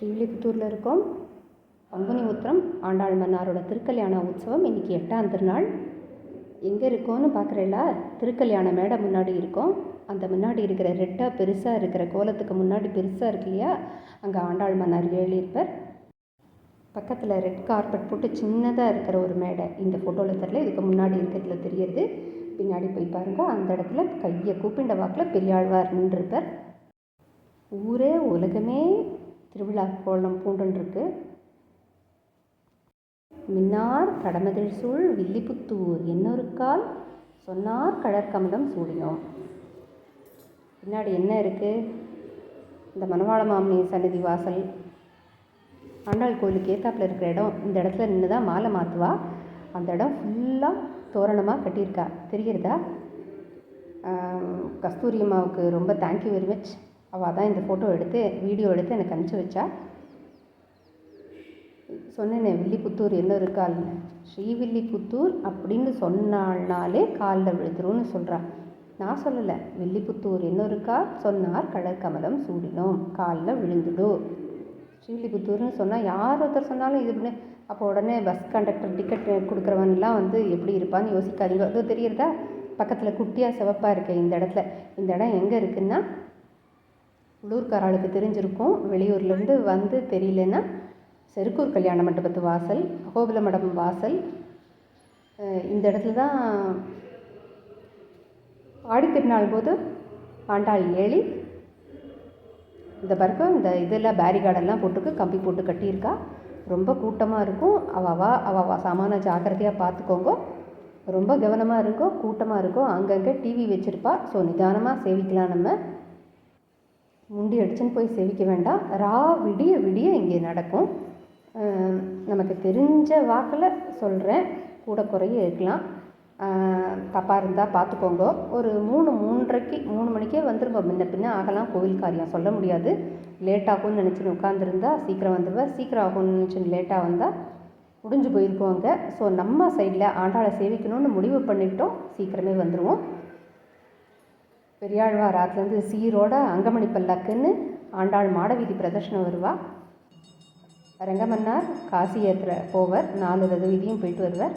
ஸ்ரீவில்லிபுத்தூரில் இருக்கோம். பங்குனி உத்திரம் ஆண்டாள் மன்னாரோட திருக்கல்யாண உற்சவம் இன்றைக்கி எட்டாம் திருநாள். எங்கே இருக்கோன்னு பார்க்குறீங்களா திருக்கல்யாண மேடை முன்னாடி இருக்கோம். அந்த முன்னாடி இருக்கிற ரெட்டாக பெருசாக இருக்கிற கோலத்துக்கு முன்னாடி பெருசாக இருக்கு இல்லையா? அங்கே ஆண்டாள் மன்னார் எழுதியிருப்பார். பக்கத்தில் ரெட் கார்பெட் போட்டு சின்னதாக இருக்கிற ஒரு மேடை. இந்த ஃபோட்டோவில் தெரில இதுக்கு முன்னாடி இருக்கிறதுல தெரியுது. பின்னாடி போய் பாருங்க அந்த இடத்துல கையை கூப்பிண்ட வாக்கில் பெரியாழ்வார் நின்றுருப்பார். ஊரே உலகமே திருவிழா கோலம் பூண்டுன்ருக்கு மின்னார் கடமதில் சூழ் வில்லிபுத்தூர் என்னொரு கால் சொன்னார் கடற்கமலம் சூடினோம். பின்னாடி என்ன இருக்குது இந்த மணவாள மாமனி சன்னதி வாசல். ஆண்டாள் கோயிலுக்கு ஏத்தாப்பில் இருக்கிற இடம். இந்த இடத்துல நின்று தான் மாலை மாற்றுவா அந்த இடம் ஃபுல்லாக தோரணமாக கட்டியிருக்கா. தெரிகிறதா? கஸ்தூரி அம்மாவுக்கு ரொம்ப தேங்க்யூ வெரி மச் அவள் தான் இந்த ஃபோட்டோ எடுத்து வீடியோ எடுத்து எனக்கு அனுப்பிச்சி வச்சா. சொன்னேனே வில்லிபுத்தூர் என்ன இருக்காள்னு? ஸ்ரீவில்லிபுத்தூர் அப்படின்னு சொன்னாள்னாலே காலில் விழுந்துரும்னு சொல்கிறாள் நான் சொல்லலை வில்லிபுத்தூர் என்ன இருக்கா? சொன்னார் கடற்கமலம் சூடினோம் காலில் விழுந்துடும் ஸ்ரீவில்லிபுத்தூர்னு சொன்னால் யார் ஒருத்தர் சொன்னாலும் இது பண்ணு. அப்போ உடனே பஸ் கண்டக்டர் டிக்கெட் கொடுக்குறவன்லாம் வந்து எப்படி இருப்பான்னு யோசிக்காதீங்க. அது தெரியுறதா? பக்கத்தில் குட்டியாக சிவப்பாக இருக்கேன் இந்த இடத்துல. இந்த இடம் எங்கே இருக்குன்னா உள்ளூர்காராளுக்கு தெரிஞ்சிருக்கும். வெளியூர்லேருந்து வந்து தெரியலன்னா செருக்கூர் கல்யாண மண்டபத்து வாசல் அகோபில மண்டபம் வாசல். இந்த இடத்துல தான் ஆடித்திருநாள் போது ஆண்டாள் ஏழி இந்த பர்க்கம் இந்த இதெல்லாம் பேரிகார்டெல்லாம் போட்டுக்கு கம்பி போட்டு கட்டியிருக்கா. ரொம்ப கூட்டமாக இருக்கும். அவாவா அவாவா சாமான ஜாக்கிரதையாக பார்த்துக்கோங்க. ரொம்ப கவனமாக இருக்கும் கூட்டமாக இருக்கும் அங்கங்கே டிவி வச்சுருப்பா. ஸோ நிதானமாக சேவிக்கலாம் நம்ம. முண்டி அடிச்சுன்னு போய் சேவிக்க வேண்டாம். ரா விடிய விடிய இங்கே நடக்கும். நமக்கு தெரிஞ்ச வாக்கில் சொல்கிறேன் கூட குறைய இருக்கலாம். தப்பாக இருந்தால் பார்த்துக்கோங்க ஒரு மூணு மூன்றரைக்கு மூணு மணிக்கே வந்துருங்க. முன்ன பின்ன ஆகலாம். கோவில் காரியம் சொல்ல முடியாது. லேட் ஆகும்னு நினச்சின்னு உட்காந்துருந்தா சீக்கிரம் வந்துடுவேன் சீக்கிரம் ஆகும்னு நினச்சின்னு லேட்டாக வந்தால் முடிஞ்சு போயிருக்குவாங்க ஸோ நம்ம சைடில் ஆண்டாளை சேவிக்கணும்னு முடிவு பண்ணிட்டோம். சீக்கிரமே வந்துடுவோம் பெரியாழ்வார் ஆற்றுலேருந்து சீரோட அங்கமணி பல்லக்குன்னு ஆண்டாள் மாடவீதி பிரதர்ஷனம் வருவா. ரங்கமன்னார் காசி ஏற்ற போவர் நாலு ரத வீதியும் போயிட்டு வருவார்.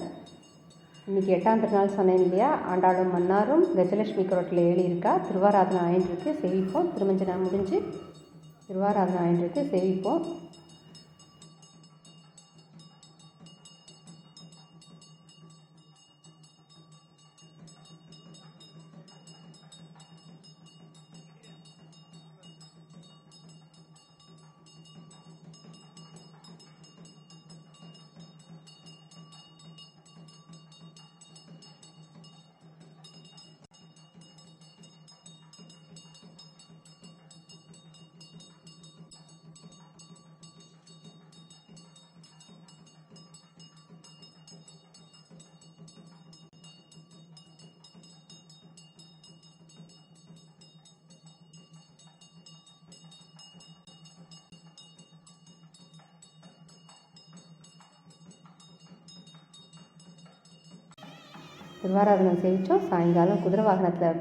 இன்றைக்கி எட்டாம் திருநாள் சொன்னேன் இல்லையா? ஆண்டாளும் மன்னாரும் கஜலட்சுமி குரோட்டில் எழுதியிருக்கா. திருவாராதனை ஆயின்றிருக்கு சேவிப்போம் திருமஞ்சனா முடிஞ்சு திருவாராதனை ஆயின்றிருக்கு சேவிப்போம் திருவாராதனம் சேவித்தோம் சாயங்காலம் குதிரை வாகனத்தில்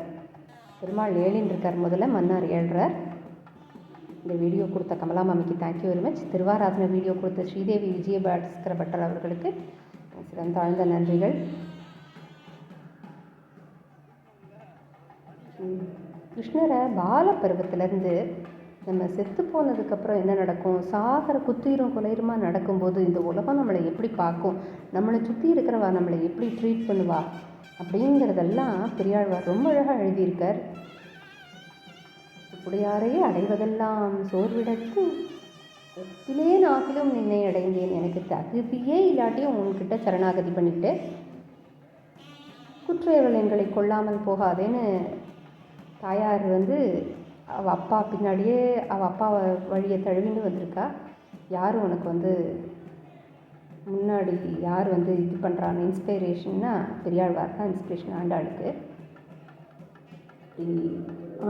பெருமாள் ஏழின்னு இருக்கார் முதல்ல. மன்னார் ஏழ்றார். இந்த வீடியோ கொடுத்த கமலா மாமிக்கு தேங்க்யூ வெரி மச் திருவாராதன வீடியோ கொடுத்த ஸ்ரீதேவி விஜயபாஸ்கர பட்டர் அவர்களுக்கு சிறந்த ஆழ்ந்த நன்றிகள். கிருஷ்ணரை பால பருவத்திலேருந்து நம்ம செத்து போனதுக்கப்புறம் என்ன நடக்கும்? சாகர குத்தீரும் குலையுமா நடக்கும்போது இந்த உலகம் நம்மளை எப்படி பார்க்கும்? நம்மளை சுற்றி இருக்கிறவா நம்மளை எப்படி ட்ரீட் பண்ணுவா? அப்படிங்கிறதெல்லாம் பெரியாழ்வார் ரொம்ப அழகாக எழுதியிருக்கார். இப்படியாரையே அடைவதெல்லாம் சோர்விடத்து ஒத்திலே நாக்கிலும் நின்னை அடைந்தேன். எனக்கு தகுதியே இல்லாட்டியும் உன்கிட்ட சரணாகதி பண்ணிட்டு குற்றையவள் எங்களை கொல்லாமல் போகாதேன்னு தாயார் வந்து அவள் அப்பா பின்னாடியே அவள் அப்பா வழியை தழுவின்னு வந்திருக்கா. யார் உனக்கு வந்து முன்னாடி யார் வந்து இது பண்ணுறாங்க இன்ஸ்பிரேஷன்னா பெரியாழ்வார் தான் இன்ஸ்பிரேஷன் ஆண்டாளுக்கு.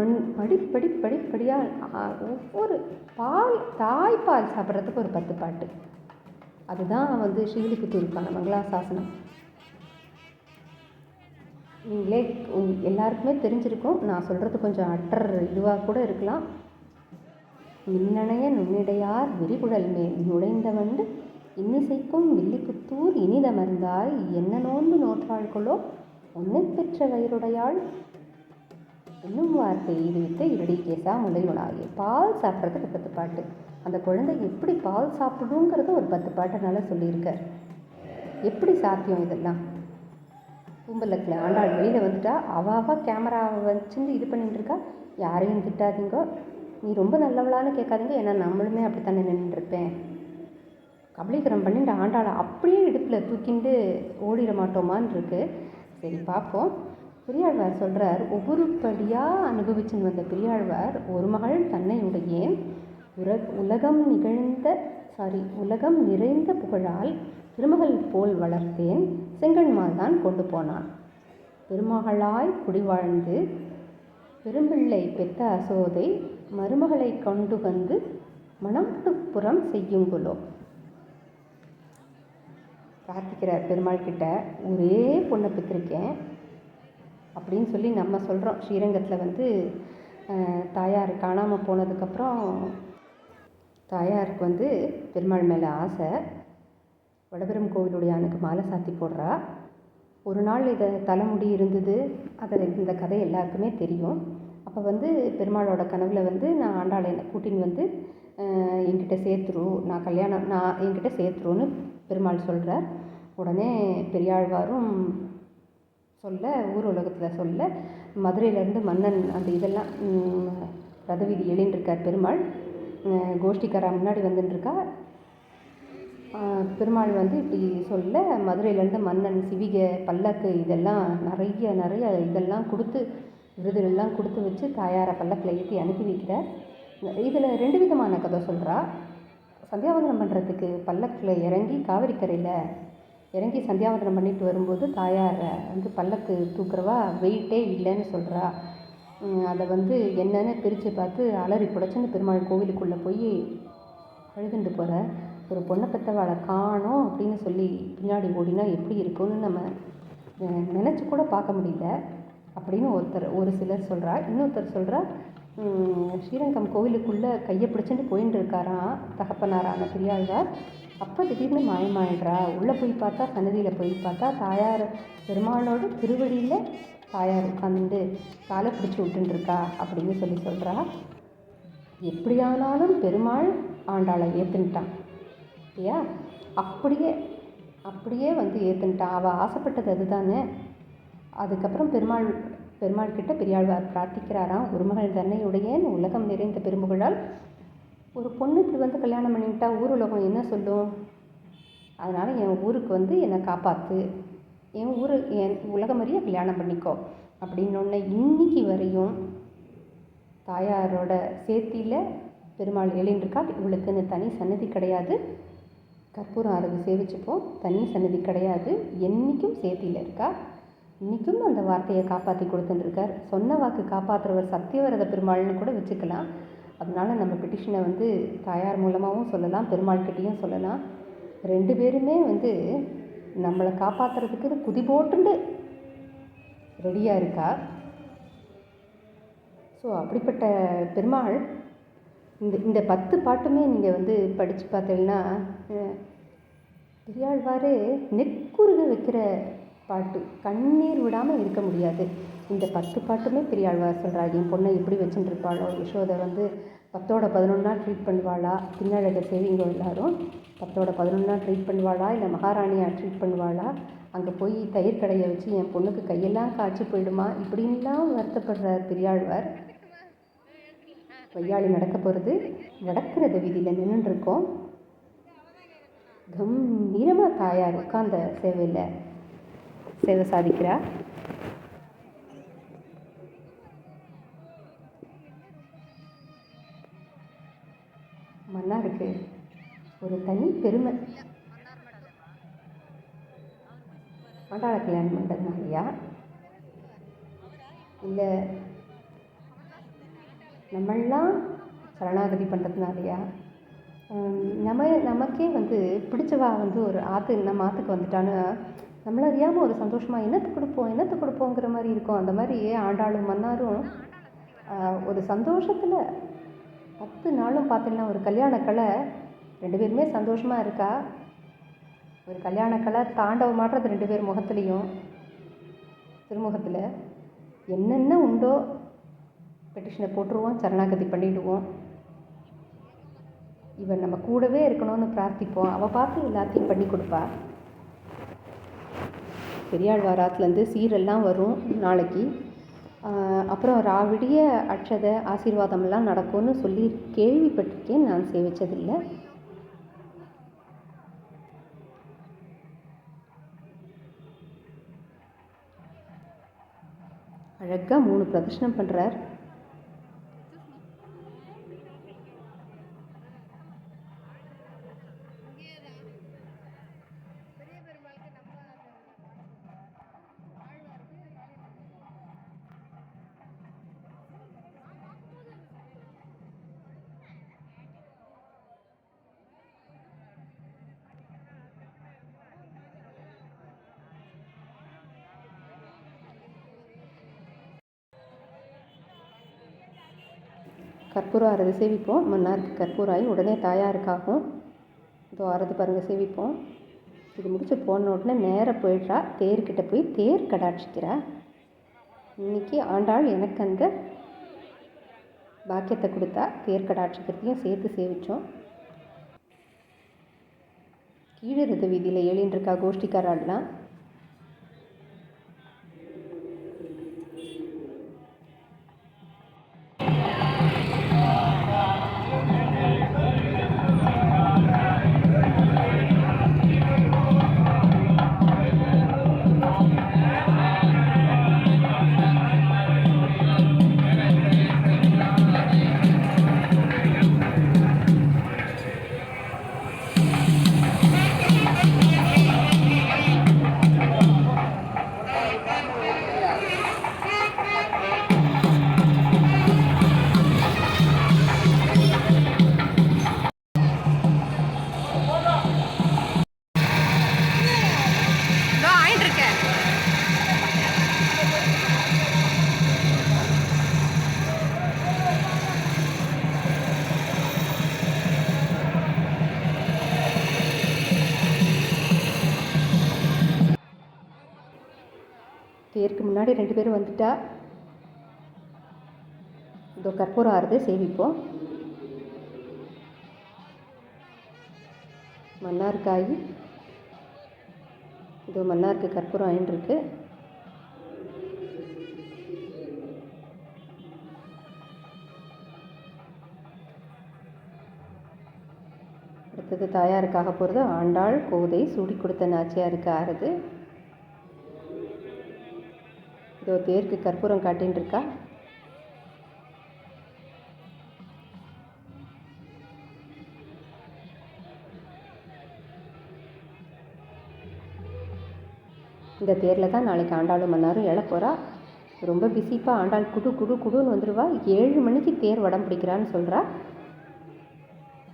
அன் படி படி படி படியாக ஒவ்வொரு பால் தாய்ப்பால் சாப்பிட்றதுக்கு ஒரு பத்து பாட்டு. அதுதான் வந்து ஸ்ரீவில்லிபுத்தூருக்கான மங்களாசாசனம். நீங்களே எல்லாருக்குமே தெரிஞ்சிருக்கும். நான் சொல்கிறது கொஞ்சம் அட்டர் இதுவாக கூட இருக்கலாம். மின்னணைய நுண்ணிடையார் விரிகுழல் மேல் நுழைந்தவண்டு இன்னிசைக்கும் வில்லிபுத்தூர் இனிதமர்ந்தாய் என்ன நோன்பு நோற்றாள்களோ உன்னை பெற்ற வயிறுடையாள். இன்னும் வார்த்தை இது வித்த இருடி கேசா முளையுணாயே பால் சாப்பிட்றதுக்கு பத்து பாட்டு. அந்த குழந்தை எப்படி பால் சாப்பிடுங்கிறத ஒரு பத்து பாட்டுனால சொல்லியிருக்கார். எப்படி சாத்தியம் இதெல்லாம்? பூம்பல்லத்தில் ஆண்டாள் வெளியில் வந்துட்டா அவ கேமராவை வச்சுட்டு இது பண்ணிட்டு இருக்கா? யாரையும் திட்டாதீங்க. நீ ரொம்ப நல்லவளான்னு கேட்காதீங்க. ஏன்னா நம்மளுமே அப்படி தானே நின்றுருப்பேன் கபலீகரம் பண்ணிட்டு ஆண்டாளை அப்படியே இடுப்பில் தூக்கிண்டு ஓடிட மாட்டோமான்னு இருக்கு. சரி பார்ப்போம் பெரியாழ்வார் சொல்கிறார் ஒவ்வொரு படியாக அனுபவிச்சுன்னு வந்த பெரியாழ்வார் ஒரு மகள் தன்னையுடைய உர உலகம் நிகழ்ந்த சாரி உலகம் நிறைந்த புகழால் திருமகள் போல் வளர்த்தேன். செங்கன்மால் தான் கொண்டு போனான். பெருமகளாய் குடிவாழ்ந்து பெரும்பிள்ளை பெத்த அசோதை மருமகளை கொண்டு வந்து மணம்புறம் செய்யுங்குலோ. பிரார்த்திக்கிறார் பெருமாள் கிட்ட ஒரே பொண்ணை பெற்றிருக்கேன் அப்படின்னு சொல்லி நம்ம சொல்கிறோம் ஸ்ரீரங்கத்தில் வந்து தாயார் காணாமல் போனதுக்கப்புறம் தாயாருக்கு வந்து பெருமாள் மேலே ஆசை. வடபெரும் கோவிலுடையானுக்கு மாலை சாத்தி போடுறா. ஒரு நாள் இதை தலைமுடி இருந்தது. அதை இந்த கதை எல்லாருக்குமே தெரியும். அப்போ வந்து பெருமாளோட கனவுல வந்து நான் ஆண்டாளை என்னை கூட்டின்னு வந்து என்கிட்ட சேர்த்துரு நான் கல்யாணம் நான் என்கிட்ட சேர்த்துருன்னு பெருமாள் சொல்கிறார் உடனே பெரியாழ்வாரும் சொல்ல ஊர் உலகத்தில் சொல்ல மதுரையிலேருந்து மன்னன் அந்த இதெல்லாம் ரதவீதி எழுந்திருக்கார் பெருமாள். கோஷ்டிக்காரா முன்னாடி வந்துட்டுருக்கா பெருமாள் வந்து இப்படி சொல்ல மதுரையிலேருந்து மன்னன் சிவிகை பல்லக்கு இதெல்லாம் நிறைய நிறைய இதெல்லாம் கொடுத்து விருதுகள்லாம் கொடுத்து வச்சு தாயாரை பல்லக்கில் ஏற்றி அனுப்பி வைக்கிறார். இதில் ரெண்டு விதமான கதை சொல்கிறா சந்தியாவந்தனம் பண்ணுறதுக்கு பல்லக்கில் இறங்கி காவிரிக்கரையில் இறங்கி சந்தியாவந்தனம் பண்ணிட்டு வரும்போது தாயாரை வந்து பல்லக்கு தூக்குறவா வெயிட்டே இல்லைன்னு சொல்கிறா அதை வந்து என்னன்னு பிரித்து பார்த்து அலறி புடைச்சுன்னு பெருமாள் கோவிலுக்குள்ளே போய் அழுதுண்டு போகிற ஒரு பொண்ணை பெற்றவாளை காணோம் அப்படின்னு சொல்லி பின்னாடி ஓடினா எப்படி இருக்கும்னு நம்ம நினச்சி கூட பார்க்க முடியல. அப்படின்னு ஒருத்தர் ஒரு சிலர் சொல்கிறா இன்னொருத்தர் சொல்கிறா ஸ்ரீரங்கம் கோவிலுக்குள்ளே கையை பிடிச்சிட்டு போயின்னு இருக்காராம் தகப்பனாரான பெரியாழ்வார். அப்போ திடீர்னு மாயமாயிடுறா. உள்ளே போய் பார்த்தா சன்னதியில் போய் பார்த்தா தாயார் பெருமாளோட திருவடியில் தாயார் உட்காந்துட்டு காலை பிடிச்சி விட்டுருக்கா அப்படின்னு சொல்லி சொல்கிறா எப்படியானாலும் பெருமாள் ஆண்டாளை ஏற்றுன்ட்டான் இல்லையா அப்படியே அப்படியே வந்து ஏற்றுன்ட்டான் அவள் ஆசைப்பட்டது அதுதானே. அதுக்கப்புறம் பெருமாள் பெருமாள் கிட்ட பெரியாழ்வார் பிரார்த்திக்கிறாராம். ஒரு மகள் தன்னையுடையேன் உலகம் நிறைந்த பெரும்புகழால் ஒரு பொண்ணு இப்படி வந்து கல்யாணம் பண்ணிக்கிட்டா ஊர் உலகம் என்ன சொல்லும்? அதனால் என் ஊருக்கு வந்து என்னை காப்பாற்று என் ஊர் என் உலகம் அறிய கல்யாணம் பண்ணிக்கோ. அப்படின்னொன்னே இன்னைக்கு வரையும் தாயாரோட சேர்த்தியில் பெருமாள் எழுந்திருக்கா இவளுக்குன்னு தனி சன்னதி கிடையாது. கற்பூரம் அறுது சேவிச்சுப்போம். தனி சன்னதி கிடையாது. என்றைக்கும் சேத்தியில் இருக்கா? இன்றைக்கும் அந்த வார்த்தையை காப்பாற்றி கொடுத்துட்டுருக்கார் சொன்ன வாக்கு காப்பாற்றுறவர் சத்தியவரத பெருமாள்னு கூட வச்சுக்கலாம். அதனால நம்ம பெட்டிஷனை வந்து தாயார் மூலமாகவும் சொல்லலாம் பெருமாள் கிட்டேயும் சொல்லலாம். ரெண்டு பேருமே வந்து நம்மளை காப்பாற்றுறதுக்கு குதி போட்டுண்டு ரெடியாக இருக்கா? ஸோ அப்படிப்பட்ட பெருமாள் இந்த இந்த பத்து பாட்டுமே நீங்கள் வந்து படித்து பார்த்தீங்கன்னா பெரியாழ்வார் நெக்குருக வைக்கிற பாட்டு கண்ணீர் விடாமல் இருக்க முடியாது. இந்த பத்து பாட்டுமே பெரியாழ்வார் சொல்கிறார் என் பொண்ணை எப்படி வச்சுட்டுருப்பாளோ யசோதை வந்து பத்தோட பதினொன்றா ட்ரீட் பண்ணுவாளா? பின்னழக சேவிங்க எல்லாரும் பத்தோட பதினொன்றா ட்ரீட் பண்ணுவாளா? இல்லை மகாராணியாக ட்ரீட் பண்ணுவாளா? அங்கே போய் தயிர் கடையை வச்சு என் பொண்ணுக்கு கையெல்லாம் காய்ச்சி போயிடுமா? இப்படின்லாம் வருத்தப்படுறார் பெரியாழ்வார். வையாளி நடக்க போகிறது நடக்கிறத வீதியில் நின்றுருக்கோம் கம்பீரமாக தாயார் உட்கார்ந்த சேவையில் சேவை சாதிக்கிறா. மன்னாருக்கு ஒரு தனி பெருமை. ஆண்டாள கல்யாணம் பண்ணுறதுனாலயா இல்லை நம்மெல்லாம் சரணாகதி பண்ணுறதுனாலயா நம்ம நமக்கே வந்து பிடிச்சவா வந்து ஒரு ஆற்று நம்ம ஆற்றுக்கு வந்துட்டான்னு நம்மள அறியாமல் ஒரு சந்தோஷமாக என்னத்துக்கு கொடுப்போம் என்னத்து கொடுப்போங்கிற மாதிரி இருக்கும். அந்த மாதிரி ஆண்டாளும் மன்னாரும் ஒரு சந்தோஷத்தில் பத்து நாளும் பார்த்தீங்கன்னா ஒரு கல்யாண கலை ரெண்டு பேருமே சந்தோஷமாக இருக்கா? ஒரு கல்யாண கலை தாண்டவம் மாட்டுறது ரெண்டு பேர் முகத்துலேயும் திருமுகத்தில் என்னென்ன உண்டோ பெட்டிஷனை போட்டுருவோம் சரணாகதி பண்ணிவிடுவோம் இவன் நம்ம கூடவே இருக்கணும்னு பிரார்த்திப்போம். அவள் பார்த்து எல்லாத்தையும் பண்ணி கொடுப்பா. பெரியாழ்வார் ஆற்றுலேருந்து சீரெல்லாம் வரும் நாளைக்கு. அப்புறம் ராவிடிய அட்சத ஆசீர்வாதம்லாம் நடக்கும்னு சொல்லி கேள்விப்பட்டிருக்கேன். நான் சேவிச்சதில்லை. அழகாக மூணு பிரதர்ஷனம் பண்ணுறார் கற்பூரம் அறுது சேவிப்போம் மன்னாருக்கு கற்பூராயி உடனே தாயாருக்காகும் இதோ ஆரதி பாருங்கள் சேவிப்போம் இது முடிச்சு போன உடனே நேராக போயிடுறா. தேர்கிட்ட போய் தேர் கடாட்சிக்கிறா. இன்றைக்கி ஆண்டாள் எனக்கு அந்த பாக்கியத்தை கொடுத்தா. தேர் கடாட்சிக்கிறதையும் சேர்த்து சேவித்தோம் கீழே இருந்த வீதியில் ஏழின்னு இருக்கா கோஷ்டிக்காராள்லாம் தேருக்கு ரெண்டு பேரும் வந்துட்டா. இதோ கற்பூரம் ஆறுது சேவிப்போம் மன்னார்காய். இதோ மன்னாருக்கு கற்பூரம் ஆயின்றிருக்கு அடுத்தது தாயாருக்காக போகிறது ஆண்டாள் கோதை சூடி கொடுத்த நாச்சியாருக்கு ஆறுது. இதோ தேருக்கு கற்பூரம் காட்டின்னு இருக்கா இந்த தேரில் தான் நாளைக்கு ஆண்டாளும் மன்னாரும் எழ போகிறா ரொம்ப பிஸிப்பா ஆண்டாள் குடு குடு குடுன்னு வந்துடுவா ஏழு மணிக்கு தேர் வடம் பிடிக்கிறான்னு சொல்கிறா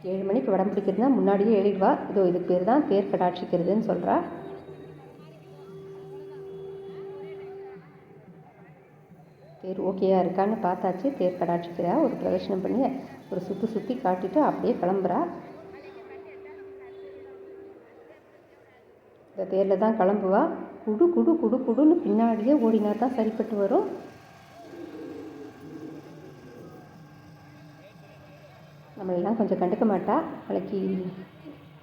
ஏழு மணிக்கு வடம் பிடிக்கிறதுனா முன்னாடியே எழுதிடுவா இதோ இதுக்கு பேர் தான் தேர் கடாட்சிக்கிறதுன்னு சொல்கிறா தேர் ஓகேயா இருக்கான்னு பார்த்தாச்சு. தேர் கடாட்சிக்கிறா ஒரு பிரதர்ஷனம் பண்ணி ஒரு சுற்றி சுற்றி காட்டிட்டு அப்படியே கிளம்புறா. இந்த தேரில் தான் கிளம்புவா. குடு குடு குடு குடுன்னு பின்னாடியே ஓடினா தான் சரிப்பட்டு வரும். நம்மளெல்லாம் கொஞ்சம் கண்டுக்க மாட்டா. நாளைக்கு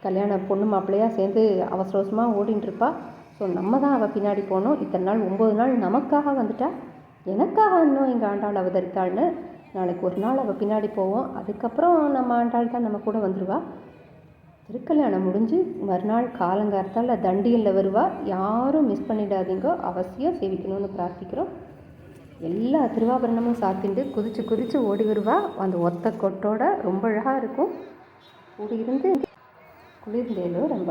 கல்யாண பொண்ணு மாப்பிள்ளையாக சேர்ந்து அவசர அவசரமாக ஓடின்னு இருப்பா. ஸோ நம்ம தான் அவள் பின்னாடி போனோம் இத்தனை நாள் ஒம்பது நாள் நமக்காக வந்துட்டா. எனக்காக இன்னும் எங்கள் ஆண்டாள் அவதரித்தாள்னு நாளைக்கு ஒரு நாள் அவள் பின்னாடி போவோம். அதுக்கப்புறம் நம்ம ஆண்டாள் தான் நம்ம கூட வந்துடுவா திருக்கல்யாணம் முடிஞ்சு மறுநாள் காலங்கார்த்தால் தண்டியலில் வருவா. யாரும் மிஸ் பண்ணிடாதீங்க அவசியம் சேவிக்கணும்னு பிரார்த்திக்கிறோம். எல்லா திருவாபரணமும் சாத்திண்டு குதிச்சு குதிச்சு ஓடி வருவா. அந்த ஒத்த கொட்டோட ரொம்ப அழகாக இருக்கும். கூடியிருந்து குளிர்ந்தேலோ ரொம்ப